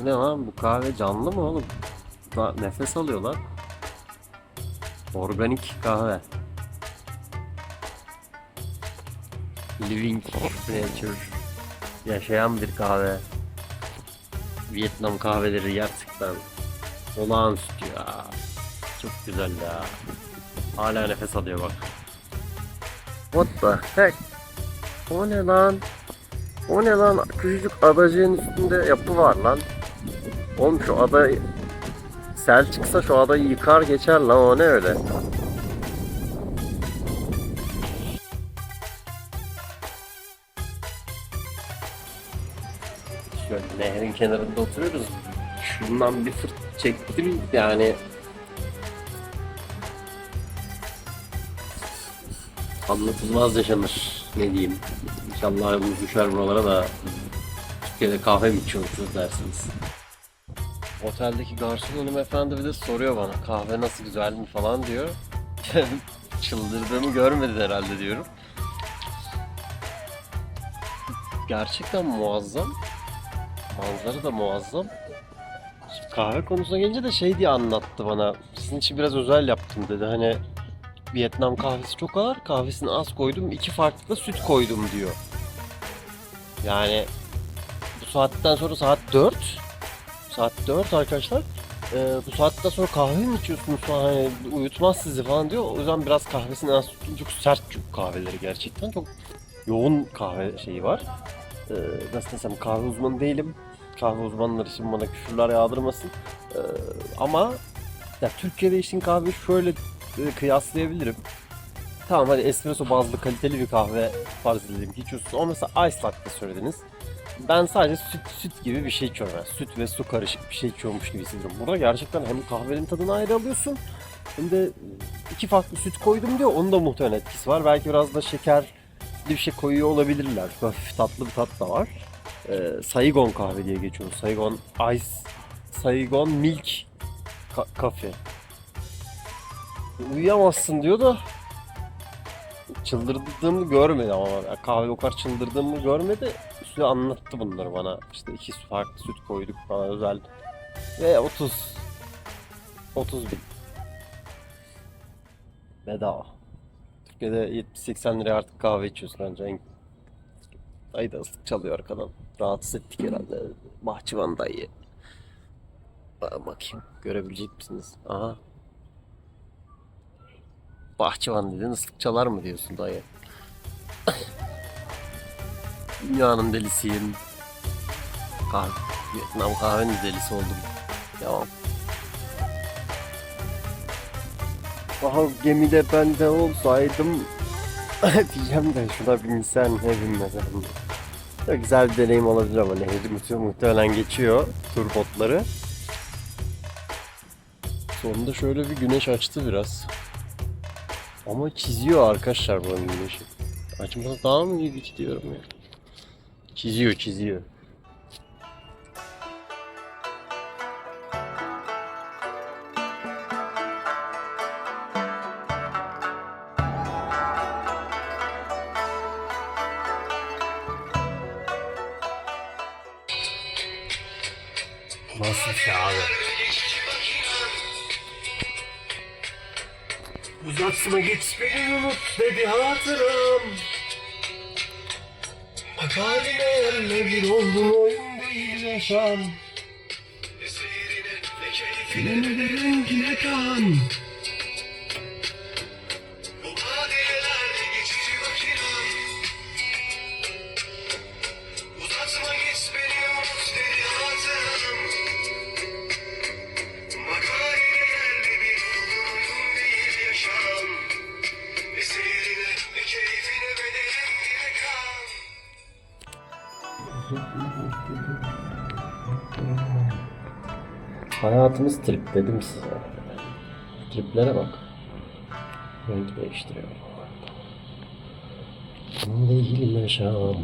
Bu ne lan? Bu kahve canlı mı oğlum? Nefes alıyor lan. Organik kahve. Living nature. Yaşayan bir kahve. Vietnam kahveleri gerçekten olağanüstü ya. Çok güzel ya. Hala nefes alıyor bak. What the heck? O ne lan? O ne lan? Küçücük adacığın üstünde yapı var lan. Oğlum şu ada sel çıksa şu adayı yıkar geçer lan o ne öyle? Şöyle nehrin kenarında oturuyoruz. Şundan bir fırt çektim yani. Anlatılmaz yaşanır. Ne diyeyim. İnşallah yolumuz düşer buralara da Türkiye'de kahve mi içiyorsunuz dersiniz. Oteldeki garson hanımefendi bir de soruyor bana kahve nasıl güzel mi falan diyor. Çıldırdığımı görmedin herhalde diyorum. Gerçekten muazzam. Manzara da muazzam. Şimdi kahve konusuna gelince de şey diye anlattı bana. Sizin için biraz özel yaptım dedi. Hani Vietnam kahvesi çok ağır. Kahvesini az koydum. iki farklı da süt koydum diyor. Yani bu saatten sonra saat 4. Saat 4 arkadaşlar. Ee, bu saatten sonra kahve mi içiyorsunuz falan hani uyutmaz sizi falan diyor. O yüzden biraz kahvesini az. Çok sert çünkü kahveleri gerçekten. Çok yoğun kahve şeyi var. Ee, nasıl desem kahve uzmanı değilim. Kahve uzmanları şimdi bana küfürler yağdırmasın. Ee, ama ya Türkiye'de içtiğin kahve şöyle e, kıyaslayabilirim. Tamam hadi espresso bazlı kaliteli bir kahve farz edelim ki içiyorsunuz ama mesela ice latte söylediniz. Ben sadece süt süt gibi bir şey içiyorum. Yani süt ve su karışık bir şey içiyormuş gibi hissediyorum. Burada gerçekten hem kahvenin tadını ayrı alıyorsun hem de iki farklı süt koydum diyor. Onun da muhtemelen etkisi var. Belki biraz da şekerli bir şey koyuyor olabilirler. Hafif tatlı bir tat da var. Ee, Saigon kahve diye geçiyor. Saigon Ice, Saigon Milk ka- Cafe. Uyuyamazsın diyor da çıldırdığımı görmedi ama kahve o kadar çıldırdığımı görmedi. Üstüne anlattı bunları bana. İşte iki farklı süt koyduk falan özel. Ve 30 30 bin. Bedava. Türkiye'de 70-80 liraya artık kahve içiyorsun ancak en... Dayı da ıslık çalıyor arkadan. Rahatsız ettik herhalde. Bahçıvan dayı. Ba- Bakayım görebilecek misiniz? Aha. Bahçıvan dedin ıslık çalar mı diyorsun dayı? Dünyanın delisiyim. Kahve, Vietnam kahvenin delisi oldum. Devam. Aha gemide ben de olsaydım diyeceğim de şuna binsen ne binmesen. Çok güzel bir deneyim olabilir ama muhte- muhtemelen geçiyor tur botları. Sonunda şöyle bir güneş açtı biraz. Ama çiziyor arkadaşlar buranın güneşi. Açmasa daha mı iyi diyorum ya. Çiziyor çiziyor. Nasıl şey abi? Uzatma geç beni unut dedi hatırım. Bak haline yerle bir oldun oyun değil yaşam. Filmi de rengine kan. Hayatımız trip dedim size. Triplere bak. Renk değiştiriyor. Değil yaşam.